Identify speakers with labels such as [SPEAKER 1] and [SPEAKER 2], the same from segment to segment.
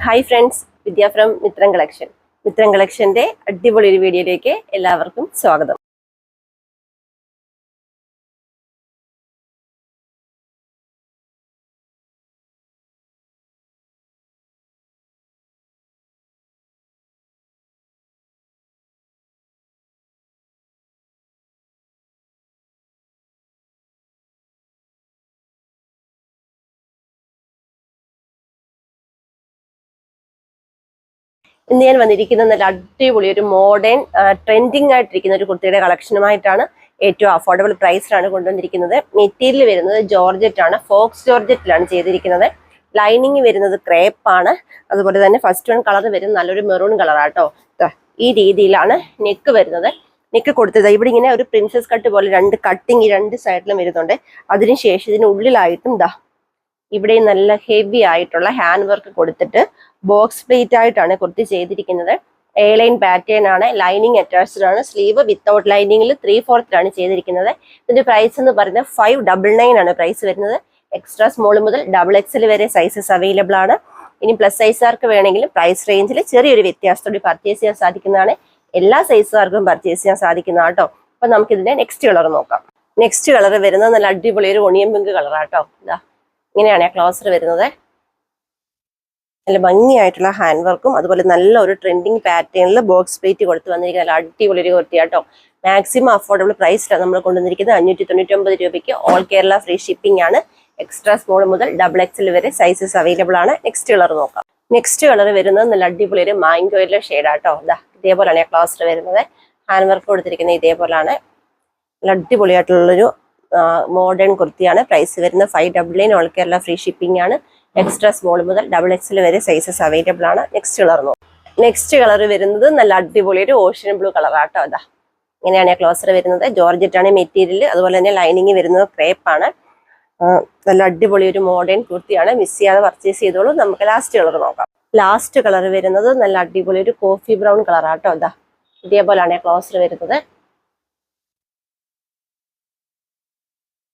[SPEAKER 1] Hi friends Vidya from Mithram collection Mithram കളക്ഷന്റെ അടിപൊളി ഒരു വീഡിയോയിലേക്ക് എല്ലാവർക്കും സ്വാഗതം. ഇന്ന് ഞാൻ വന്നിരിക്കുന്ന നല്ല അടിപൊളി ഒരു മോഡേൺ ട്രെൻഡിങ് ആയിട്ടിരിക്കുന്ന ഒരു കുർത്തിയുടെ കളക്ഷനുമായിട്ടാണ് ഏറ്റവും അഫോർഡബിൾ പ്രൈസിലാണ് കൊണ്ടുവന്നിരിക്കുന്നത്. മെറ്റീരിയൽ വരുന്നത് ജോർജറ്റ് ആണ് ഫോക്സ് ജോർജറ്റിലാണ് ചെയ്തിരിക്കുന്നത്. ലൈനിങ് വരുന്നത് ക്രേപ്പ് ആണ്. അതുപോലെ തന്നെ ഫസ്റ്റ് വൺ കളർ വരുന്നത് നല്ലൊരു മെറൂൺ കളറാട്ടോ ഈ രീതിയിലാണ് നെക്ക് വരുന്നത്. നെക്ക് കൊടുത്തത് ഇവിടെ ഇങ്ങനെ ഒരു പ്രിൻസസ് കട്ട് പോലെ രണ്ട് കട്ടിങ് രണ്ട് സൈഡിലും വരുന്നുണ്ട്. അതിനുശേഷം ഇതിന് ഉള്ളിലായിട്ടും ദാ ഇവിടെ നല്ല ഹെവി ആയിട്ടുള്ള ഹാൻഡ് വർക്ക് കൊടുത്തിട്ട് ബോക്സ് പ്ലേറ്റ് ആയിട്ടാണ് കുർത്തി ചെയ്തിരിക്കുന്നത്. എ ലൈൻ പാറ്റേൺ ആണ് ലൈനിങ് അറ്റാച്ച്ഡ് ആണ് സ്ലീവ് വിത്തൗട്ട് ലൈനിങ്ങിൽ ത്രീ ഫോർത്തിലാണ് ചെയ്തിരിക്കുന്നത്. ഇതിന്റെ പ്രൈസ് എന്ന് പറയുന്നത് ഫൈവ് ഡബിൾ നയൻ ആണ് പ്രൈസ് വരുന്നത്. എക്സ്ട്രാ സ്മോൾ മുതൽ ഡബിൾ എക്സൽ വരെ സൈസസ് അവൈലബിൾ ആണ്. ഇനി പ്ലസ് സൈസുകാർക്ക് വേണമെങ്കിലും പ്രൈസ് റേഞ്ചിൽ ചെറിയൊരു വ്യത്യാസത്തോടെ പർച്ചേസ് ചെയ്യാൻ സാധിക്കുന്നതാണ്. എല്ലാ സൈസുകാർക്കും പർച്ചേസ് ചെയ്യാൻ സാധിക്കുന്നതാണ് കേട്ടോ. അപ്പൊ നമുക്ക് ഇതിന്റെ നെക്സ്റ്റ് കളർ നോക്കാം. നെക്സ്റ്റ് കളർ വരുന്നത് നല്ല അടിപൊളി ഒരു ഒണിയൻ പിങ്ക് കളറാട്ടോ ഇതാ. ഇങ്ങനെയാണ് ആ ക്ലോസർ വരുന്നത്. നല്ല ഭംഗിയായിട്ടുള്ള ഹാൻഡ് വർക്കും അതുപോലെ നല്ല ഒരു ട്രെൻഡിങ് പാറ്റേണിൽ ബോക്സ് പ്ലേറ്റ് കൊടുത്ത് വന്നിരിക്കുന്ന നല്ല അടിപൊളി ഒരു കുർത്തിയാട്ടോ മാക്സിമം അഫോർഡബിൾ പ്രൈസിലാണ് നമ്മൾ കൊണ്ടുവന്നിരിക്കുന്നത്. അഞ്ഞൂറ്റി തൊണ്ണൂറ്റി ഒമ്പത് രൂപയ്ക്ക് ഓൾ കേരള ഫ്രീ ഷിപ്പിംഗ് ആണ്. എക്സ്ട്രാ സ്മോൾ മുതൽ ഡബിൾ എക്സൽ വരെ സൈസസ് അവൈലബിൾ ആണ്. നെക്സ്റ്റ് കളർ നോക്കാം. നെക്സ്റ്റ് കളർ വരുന്നത് നല്ല അടിപൊളി ഒരു മാങ്കോയിലെ ഷെയ്ഡാട്ടോ ഇതാ ഇതേപോലെയാണ് ക്ലോസർ വരുന്നത്. ഹാൻഡ് വർക്ക് കൊടുത്തിരിക്കുന്നത് ഇതേപോലെയാണ് നല്ല അടിപൊളിയായിട്ടുള്ളൊരു മോഡേൺ കുർത്തിയാണ്. പ്രൈസ് വരുന്നത് five double nine all Kerala free shipping ആണ്. എക്സ്ട്രാ സ്മോൾ മുതൽ ഡബിൾ എക്സൽ വരെ സൈസസ് അവൈലബിൾ ആണ്. നെക്സ്റ്റ് കളർ നെക്സ്റ്റ് കളർ വരുന്നത് നല്ല അടിപൊളി ഒരു ഓഷ്യൻ ബ്ലൂ കളറാട്ടോ അതാ ഇങ്ങനെയാണ് ക്ലോസർ വരുന്നത്. ജോർജറ്റ് ആണ് മെറ്റീരിയൽ അതുപോലെ തന്നെ ലൈനിങ് വരുന്നത് ക്രേപ്പ് ആണ്. നല്ല അടിപൊളി ഒരു മോഡേൺ കുർത്തിയാണ്. മിസ് ചെയ്യാതെ പർച്ചേസ് ചെയ്തോളൂ. നമുക്ക് ലാസ്റ്റ് കളർ നോക്കാം. ലാസ്റ്റ് കളർ വരുന്നത് നല്ല അടിപൊളി ഒരു കോഫി ബ്രൗൺ കളറാട്ടോ അതാ ഇതേപോലെയാണ് ക്ലോസർ വരുന്നത്.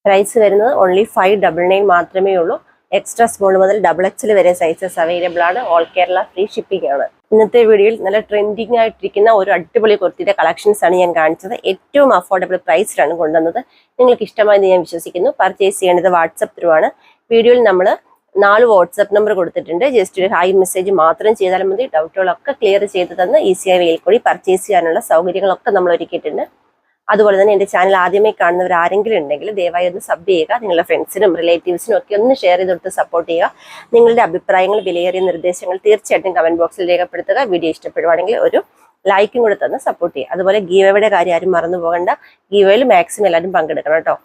[SPEAKER 1] പ്രൈസ് വരുന്നത് ഓൺലി ഫൈവ് ഡബിൾ നയൻ മാത്രമേ ഉള്ളൂ. എക്സ്ട്രാ സ്മോൾ മുതൽ ഡബിൾ എക്സിൽ വരെ സൈസസ് അവൈലബിൾ ആണ്. ഓൾ കേരള ഫ്രീ ഷിപ്പിംഗ് ആണ്. ഇന്നത്തെ വീഡിയോയിൽ നല്ല ട്രെൻഡിങ് ആയിട്ടിരിക്കുന്ന ഒരു അടിപൊളി കുർത്തിയുടെ കളക്ഷൻസ് ആണ് ഞാൻ കാണിച്ചത്. ഏറ്റവും അഫോർഡബിൾ പ്രൈസിലാണ് കൊണ്ടുവന്നത്. നിങ്ങൾക്ക് ഇഷ്ടമായെന്ന് ഞാൻ വിശ്വസിക്കുന്നു. പർച്ചേസ് ചെയ്യേണ്ടത് വാട്സപ്പ് ത്രൂ ആണ്. വീഡിയോയിൽ നമ്മൾ നാല് വാട്സപ്പ് നമ്പർ കൊടുത്തിട്ടുണ്ട്. ജസ്റ്റ് ഒരു ഹൈ മെസ്സേജ് മാത്രം ചെയ്താൽ മതി. ഡൗട്ടുകളൊക്കെ ക്ലിയർ ചെയ്ത് തന്ന് ഈസിയായി വെയിൽ കൂടി പർച്ചേസ് ചെയ്യാനുള്ള സൗകര്യങ്ങളൊക്കെ നമ്മൾ ഒരുക്കിയിട്ടുണ്ട് അതുപോലെ തന്നെ എന്റെ ചാനൽ ആദ്യമായി കാണുന്നവർ ആരെങ്കിലും ഉണ്ടെങ്കിൽ ദയവായി ഒന്ന് സബ് ചെയ്യുക നിങ്ങളുടെ ഫ്രണ്ട്സിനും റിലേറ്റീവ്സിനും ഒക്കെ ഒന്ന് ഷെയർ ചെയ്ത് കൊടുത്ത് സപ്പോർട്ട് ചെയ്യുക. നിങ്ങളുടെ അഭിപ്രായങ്ങൾ വിലയേറിയ നിർദ്ദേശങ്ങൾ തീർച്ചയായിട്ടും കമന്റ് ബോക്സിൽ രേഖപ്പെടുത്തുക. വീഡിയോ ഇഷ്ടപ്പെടുവാണെങ്കിൽ ഒരു ലൈക്കും കൂടെ തന്ന് സപ്പോർട്ട് ചെയ്യുക. അതുപോലെ ഗീവയുടെ കാര്യം ആരും മറന്നു പോകേണ്ട. ഗീവയിൽ മാക്സിമം എല്ലാവരും പങ്കെടുക്കണം കേട്ടോ.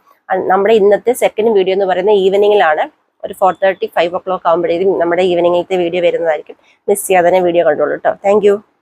[SPEAKER 1] നമ്മുടെ ഇന്നത്തെ സെക്കൻഡ് വീഡിയോ എന്ന് പറയുന്നത് ഈവനിങ്ങിലാണ് ഒരു four thirty five o'clock ആകുമ്പോഴേക്കും നമ്മുടെ ഈവനിങ്ങിലത്തെ വീഡിയോ വരുന്നതായിരിക്കും. മിസ് ചെയ്യാതെ വീഡിയോ കണ്ടോളൂ കേട്ടോ. താങ്ക്